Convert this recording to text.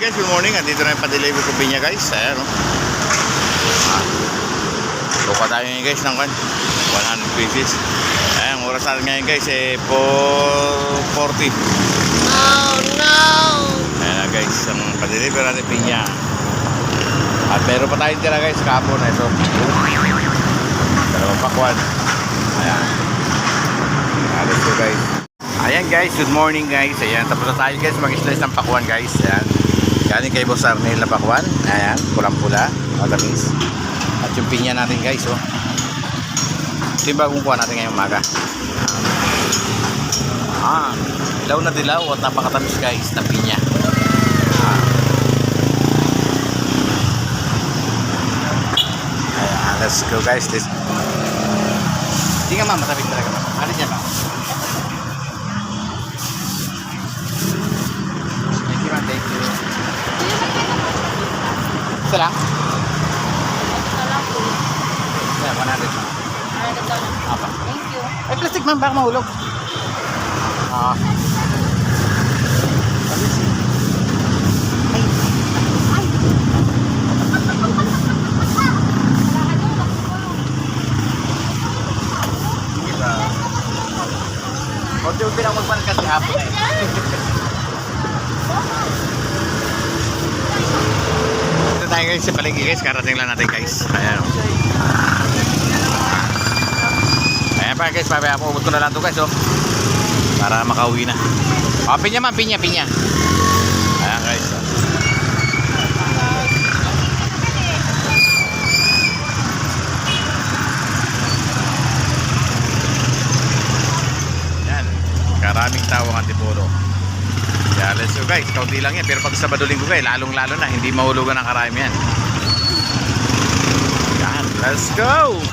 Guys, good morning. Andito na yung pa-deliver ko pinya guys. Ayan o. Ah. Buka tayo ngayon guys ng kan. 100 pieces. Ayan, oras natin ngayon guys eh 4.40. Oh no! Ayan na guys, ang pa-deliver natin pinya. At meron pa tayong tira guys kapon. Ito. Dalawang pakwan. Ayan. Ayan, let's go guys. Ayan guys, good morning guys. Ayan, tapos na tayo guys mag-slice ng pakwan guys. Ayan. Galing kay Boss Arnel na pakwan. Ayan, pulang-pula. Matamis. At yung pinya natin guys, oh. Ito yung bagong kuha natin ngayong umaga. Ah, dilaw na dilaw at napakatamis guys na pinya. Ah. Ayan, let's go guys. Let's... Hindi nga matabit talaga. Ano dyan ma'am? Thank you ma'am, thank you. Isa lang? Yeah, 100 ma'am. Apa. Thank you. Ay, plastic ma'am, baka mahulog. Ah. Ba? Unti-unti lang magpanan kasi hapon eh. Tayo guys sa paligid guys, karating lang natin guys. Ayan. Ayan pa guys, papaya po. Ubod ko na lang to guys oh. Para makauwi na. Oh, pinya man, pinya, pinya. Ayan guys. oh. Yan. Karaming tao ang antipuro. Go guys. Kaunti lang yan. Pero pag Sabado Linggo guys, lalong lalo na. Hindi mahulugan ng karami yan. Yan. Let's go!